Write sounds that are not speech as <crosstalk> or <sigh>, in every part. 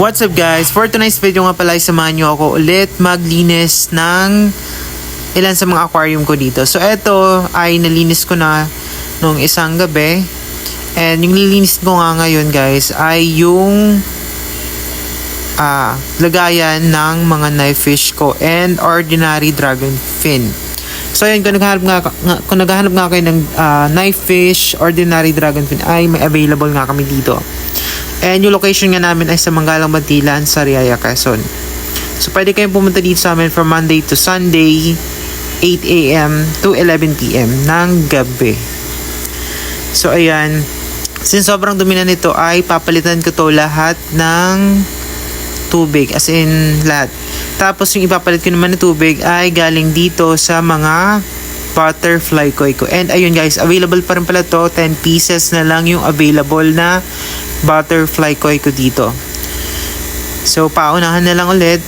What's up guys? For tonight's video nga pala, samahan nyo ako ulit maglinis ng ilan sa mga aquarium ko dito. So eto ay nalinis ko na nung isang gabi. And yung nilinis ko nga ngayon guys ay yung ah, lagayan ng mga knife fish ko and ordinary dragon fin. So ayun, kung naghahanap nga, nga kung naghahanap nga kayo ng ah, knife fish, ordinary dragon fin ay may available nga kami dito. And yung location nga namin ay sa Manggalang Bantilan, sa Riaya, Quezon. So, pwede kayong pumunta dito sa amin from Monday to Sunday, 8 a.m. to 11 p.m. ng gabi. So, ayan. Since sobrang dumi na nito, ay papalitan ko to lahat ng tubig. As in, lahat. Tapos, yung ipapalit ko naman na tubig ay galing dito sa mga butterfly koi ko. And ayun guys, available pa rin pala to. 10 pieces na lang yung available na butterfly koi ko dito. So, paunahan na lang ulit.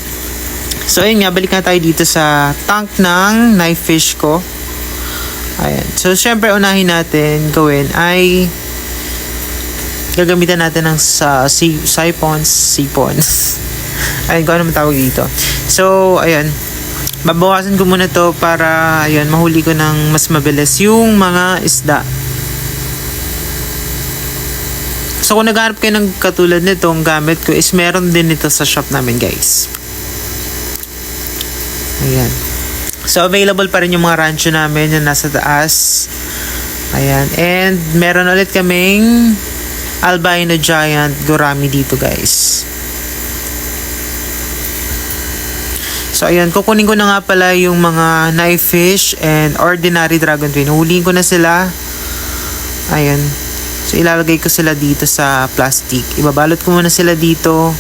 So, ayun nga, balik na tayo dito sa tank ng knife fish ko. Ayan. So, syempre, unahin natin gawin ay gagamitan natin ng sa si, siphons, sipons. <laughs> ayun, kung ano man tawag dito. So, ayun. Babawasan ko muna to para, ayun, mahuli ko ng mas mabilis yung mga isda. So kung naghanap kayo ng katulad nito, ang gamit ko is meron din nito sa shop namin guys. Ayan. So available pa rin yung mga rancho namin na nasa taas. Ayan. And meron ulit kaming albino giant gurami dito guys. So ayan, kukunin ko na nga pala yung mga knife fish and ordinary dragon fin. Huliin ko na sila. Ayan. So ilalagay ko sila dito sa plastic. Ibabalot ko muna sila dito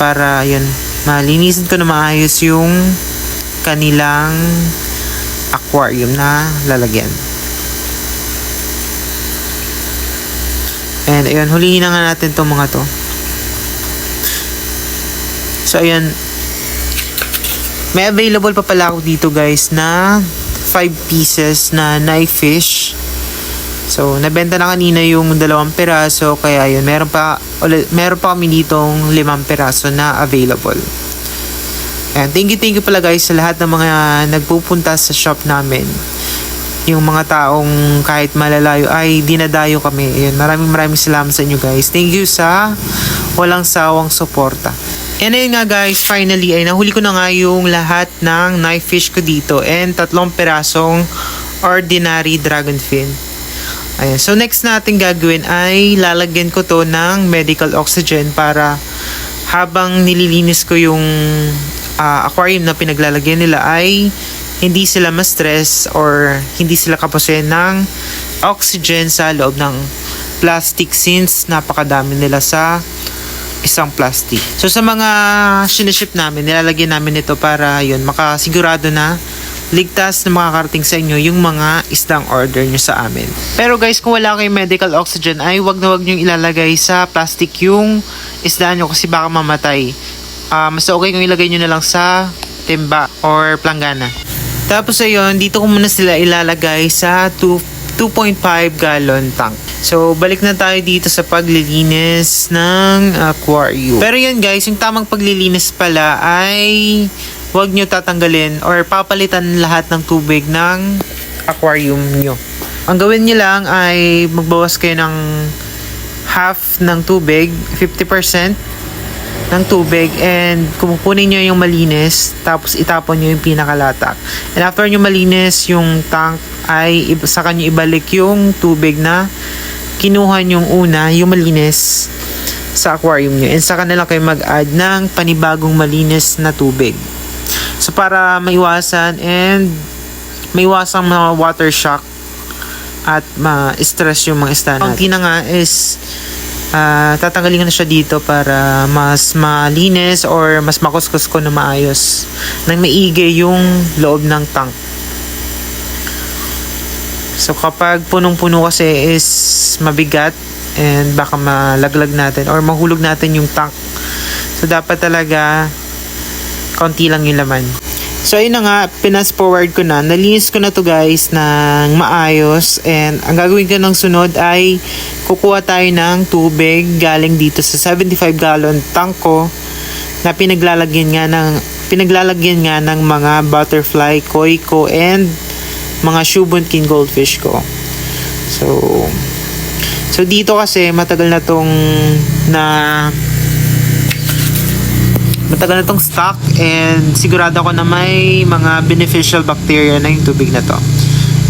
para yun, malinisin ko na maayos yung kanilang aquarium na lalagyan. And ayun, hulihin na nga natin tong mga to. So ayun, may available pa pala ako dito guys na 5 pieces na knife fish. So, nabenta na kanina yung dalawang piraso, kaya yun, meron pa, meron pa kami ditong limang piraso na available. And thank you, thank you pala guys sa lahat ng mga nagpupunta sa shop namin. Yung mga taong kahit malalayo ay dinadayo kami. Ayun, maraming maraming salamat sa inyo guys. Thank you sa walang sawang suporta. And ayun nga guys, finally ay nahuli ko na nga yung lahat ng knife fish ko dito and tatlong pirasong ordinary dragon fin. Ayan. So, next natin gagawin ay lalagyan ko to ng medical oxygen para habang nililinis ko yung ah, aquarium na pinaglalagyan nila ay hindi sila ma-stress or hindi sila kapusin ng oxygen sa loob ng plastic since napakadami nila sa isang plastic. So, sa mga siniship namin, nilalagyan namin ito para yun, makasigurado na ligtas na makakarating sa inyo yung mga isdang order nyo sa amin. Pero guys, kung wala kayong medical oxygen ay wag na wag nyo ilalagay sa plastic yung isda nyo kasi baka mamatay. Ah, mas okay kung ilagay nyo na lang sa timba or planggana. Tapos ayun, dito ko muna sila ilalagay sa 2 2.5 gallon tank. So, balik na tayo dito sa paglilinis ng aquarium. Pero yun guys, yung tamang paglilinis pala ay huwag nyo tatanggalin or papalitan lahat ng tubig ng aquarium nyo. Ang gawin nyo lang ay magbawas kayo ng half ng tubig, 50% ng tubig and kumukunin nyo yung malinis tapos itapon nyo yung pinakalatak. And after nyo malinis yung tank ay saka nyo ibalik yung tubig na kinuha nyo una, yung malinis sa aquarium nyo. And saka na kayo mag-add ng panibagong malinis na tubig. So para maiwasan and maiwasan mga water shock at ma-stress yung mga isda natin. Ang tina nga is ah, tatanggalin ko na siya dito para mas malinis or mas makuskus ko na maayos nang maigi yung loob ng tank. So kapag punong-puno kasi is mabigat and baka malaglag natin or mahulog natin yung tank. So dapat talaga konti lang yung laman. So ayun na nga, pinas forward ko na. Nalinis ko na to guys ng maayos. And ang gagawin ko ng sunod ay kukuha tayo ng tubig galing dito sa 75 gallon tank ko na pinaglalagyan nga ng pinaglalagyan nga ng mga butterfly, koi ko and mga shubunkin goldfish ko. So So dito kasi matagal na tong na matagal na tong stock and sigurado ako na may mga beneficial bacteria na yung tubig na to.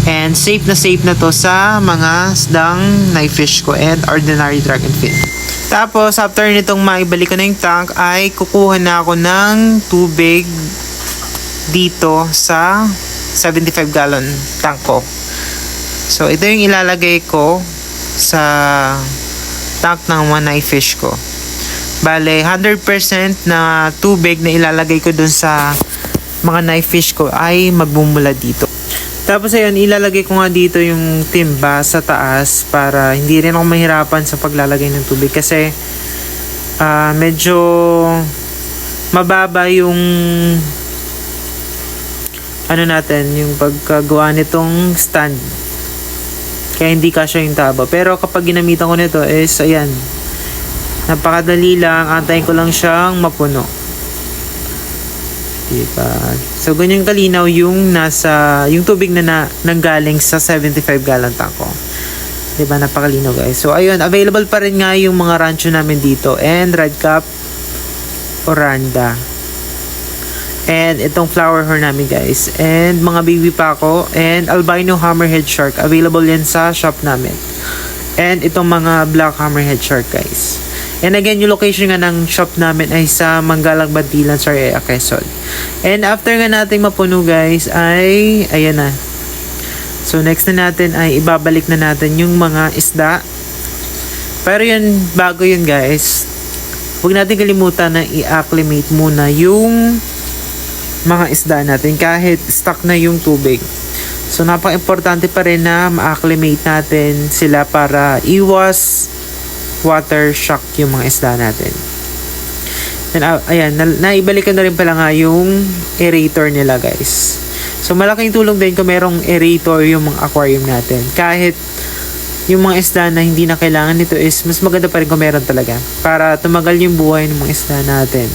And safe na safe na to sa mga sdang knife fish ko and ordinary dragonfin. Tapos after nitong maibalik ko na yung tank ay kukuha na ako ng tubig dito sa 75 gallon tank ko. So ito yung ilalagay ko sa tank ng mga knife fish ko. Bale, 100% na tubig na ilalagay ko dun sa mga knife fish ko ay magbumula dito. Tapos ayun, ilalagay ko nga dito yung timba sa taas para hindi rin ako mahirapan sa paglalagay ng tubig kasi ah, medyo mababa yung ano natin, yung pagkagawa nitong stand. Kaya hindi kasya yung taba. Pero kapag ginamitan ko nito is, ayan, napakadali lang. Antayin ko lang siyang mapuno. Diba? So, ganyan kalinaw yung nasa, yung tubig na, na nanggaling sa 75 gallon tank ko. Diba? Napakalinaw guys. So, ayun, available pa rin nga yung mga rancho namin dito. And red cap, oranda. And itong flower horn namin guys. And mga baby pa ako. And albino hammerhead shark. Available yan sa shop namin. And itong mga black hammerhead shark guys. And again, yung location nga ng shop namin ay sa Manggalang Bantilan, Sariaya, Quezon. And after nga natin mapuno guys ay, ayan na. So next na natin ay ibabalik na natin yung mga isda. Pero yun, bago yun guys, huwag natin kalimutan na i-acclimate muna yung mga isda natin kahit stuck na yung tubig. So napaka-importante pa rin na ma-acclimate natin sila para iwas water shock yung mga isda natin. Then, ah, ayan, na, naibalikan na rin pala nga yung aerator nila guys. So malaking tulong din kung merong aerator yung mga aquarium natin. Kahit yung mga isda na hindi na kailangan nito is mas maganda pa rin kung meron talaga para tumagal yung buhay ng mga isda natin.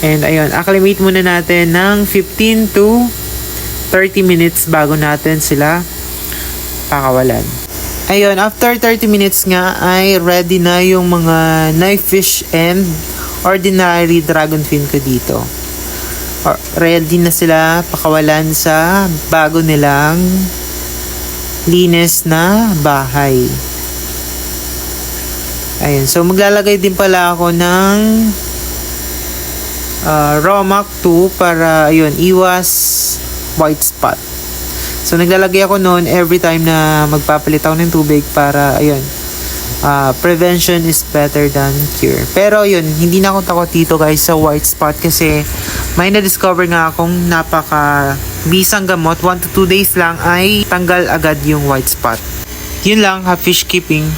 And ayun, acclimate muna natin ng 15 to 30 minutes bago natin sila pakawalan. Ayun, after 30 minutes nga ay ready na yung mga knife fish and ordinary dragonfin ko dito. Ready na sila pakawalan sa bago nilang linis na bahay. Ayun, so maglalagay din pala ako ng uh, Romac 2 para ayun, iwas white spot. So naglalagay ako noon every time na magpapalit ako ng tubig para ayun, uh, prevention is better than cure. Pero yun, hindi na ako takot dito guys sa white spot kasi may na-discover nga akong napaka bisang gamot. 1 to 2 days lang ay tanggal agad yung white spot. Yun lang, have fish keeping.